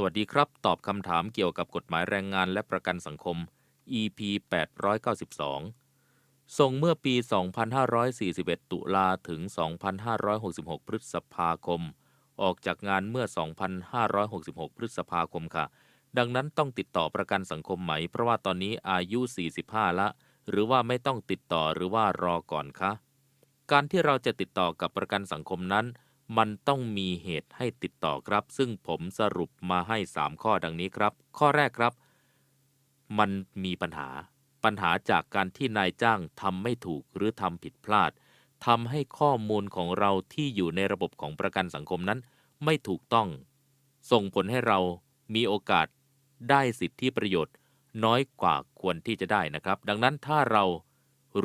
สวัสดีครับ ตอบคำถามเกี่ยวกับกฎหมายแรงงานและประกันสังคม EP 892 ส่งเมื่อปี 2541 ตุลาถึง 2566 พฤษภาคม ออกจากงานเมื่อ 2566 พฤษภาคมค่ะ ดังนั้นต้องติดต่อประกันสังคมไหม เพราะว่าตอนนี้อายุ 45 ละ หรือว่าไม่ต้องติดต่อหรือว่ารอก่อนคะ การที่เราจะติดต่อกับประกันสังคมนั้น มันต้องมีเหตุให้ติดต่อครับ ซึ่งผมสรุปมาให้ 3 ข้อดังนี้ครับ ข้อแรกครับ มันมีปัญหา ปัญหาจากการที่นายจ้างทำไม่ถูกหรือทำผิดพลาดทำให้ข้อมูลของเราที่อยู่ในระบบของประกันสังคมนั้น ไม่ถูกต้อง ส่งผลให้เรามีโอกาสได้สิทธิประโยชน์ น้อยกว่าควรที่จะได้นะครับ ดังนั้นถ้าเรา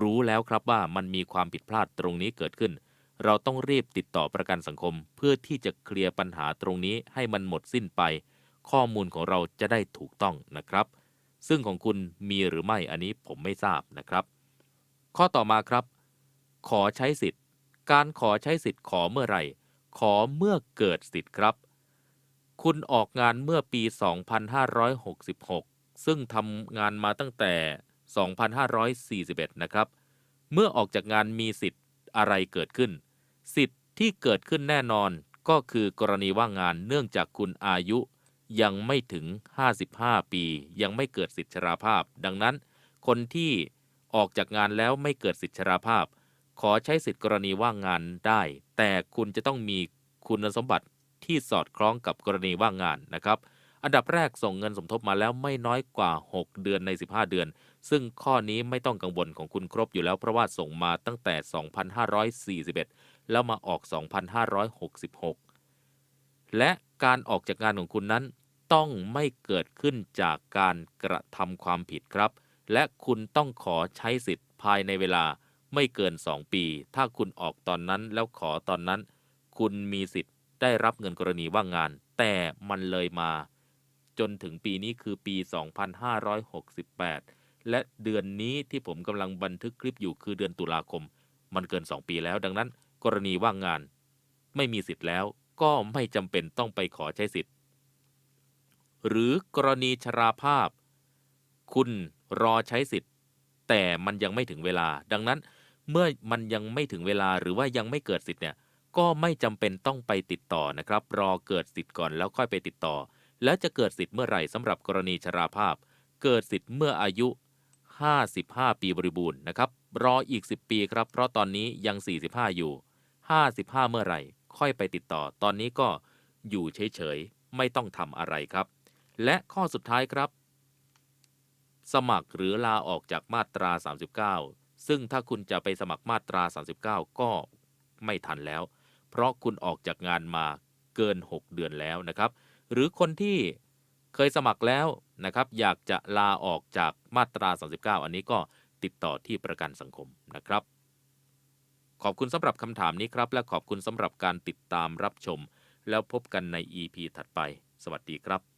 รู้แล้วครับว่ามันมีความผิดพลาดตรงนี้เกิดขึ้น เราต้องรีบติดต่อประกันสังคม เพื่อที่จะเคลียร์ปัญหาตรงนี้ให้มันหมดสิ้นไป ข้อมูลของเราจะได้ถูกต้องนะครับ ซึ่งของคุณมีหรือไม่อันนี้ผมไม่ทราบนะครับ ข้อต่อมาครับ ขอใช้สิทธิ์ การขอใช้สิทธิ์ขอเมื่อไหร่ ขอเมื่อเกิดสิทธิ์ครับ คุณออกงานเมื่อปี 2566 ซึ่งทำงานมาตั้งแต่ 2541 นะครับ เมื่อออกจากงานมีสิทธิ์ อะไรเกิดขึ้น สิทธิ์ที่เกิดขึ้นแน่นอนก็คือกรณีว่างงานเนื่องจากคุณอายุยังไม่ถึง 55 ปี ยังไม่เกิดสิทธิชราภาพ ดังนั้น คนที่ออกจากงานแล้วไม่เกิดสิทธิชราภาพ ขอใช้สิทธิกรณีว่างงานได้ แต่คุณจะต้องมีคุณสมบัติที่สอดคล้องกับกรณีว่างงานนะครับ อันดับแรกส่งเงินสมทบมาแล้วไม่น้อยกว่า 6 เดือนใน 15 เดือน ซึ่งข้อนี้ไม่ต้องกังวลของคุณครบอยู่แล้วเพราะว่าส่งมาตั้งแต่ 2541 แล้วมาออก 2566 และการออกจากงานของคุณนั้นต้องไม่เกิดขึ้นจากการกระทำความผิดครับ และคุณต้องขอใช้สิทธิ์ภายในเวลาไม่เกิน 2 ปี ถ้าคุณออกตอนนั้นแล้วขอตอนนั้น คุณมีสิทธิ์ได้รับเงินกรณีว่างงาน แต่มันเลยมา จนถึงปีนี้คือปี 2568 และเดือนนี้ที่ผมกำลังบันทึกคลิปอยู่คือเดือนตุลาคม มันเกิน 2 ปีแล้ว ดังนั้น กรณีว่างงาน ไม่มีสิทธิ์แล้ว ก็ไม่จำเป็นต้องไปขอใช้สิทธิ์ หรือกรณีชราภาพ คุณรอใช้สิทธิ์ แต่มันยังไม่ถึงเวลา ดังนั้นเมื่อมันยังไม่ถึงเวลาหรือว่ายังไม่เกิดสิทธิ์เนี่ยก็ไม่จำเป็นต้องไปติดต่อนะครับ รอเกิดสิทธิ์ก่อนแล้วค่อยไปติดต่อ แล้วจะเกิดสิทธิ์เมื่อไหร่สำหรับกรณีชราภาพ เกิดสิทธิ์เมื่ออายุ 55 ปีบริบูรณ์นะครับ รออีก 10 ปีครับ เพราะตอนนี้ยัง 45 อยู่ 55 เมื่อไหร่ ค่อยไปติดต่อ ตอนนี้ก็อยู่เฉยๆ ไม่ต้องทำอะไรครับ และข้อสุดท้ายครับ สมัครหรือลาออกจากมาตรา 39 ซึ่งถ้าคุณจะไปสมัครมาตรา 39 ก็ไม่ทันแล้ว เพราะคุณออกจากงานมาเกิน 6 เดือนแล้วนะครับ หรือคนที่เคยสมัครแล้วนะครับ อยากจะลาออกจากมาตรา 39 อันนี้ก็ติดต่อที่ประกันสังคมนะครับ ขอบคุณสำหรับคำถามนี้ครับ และขอบคุณสำหรับการติดตามรับชม แล้วพบกันใน EP ถัดไป สวัสดีครับ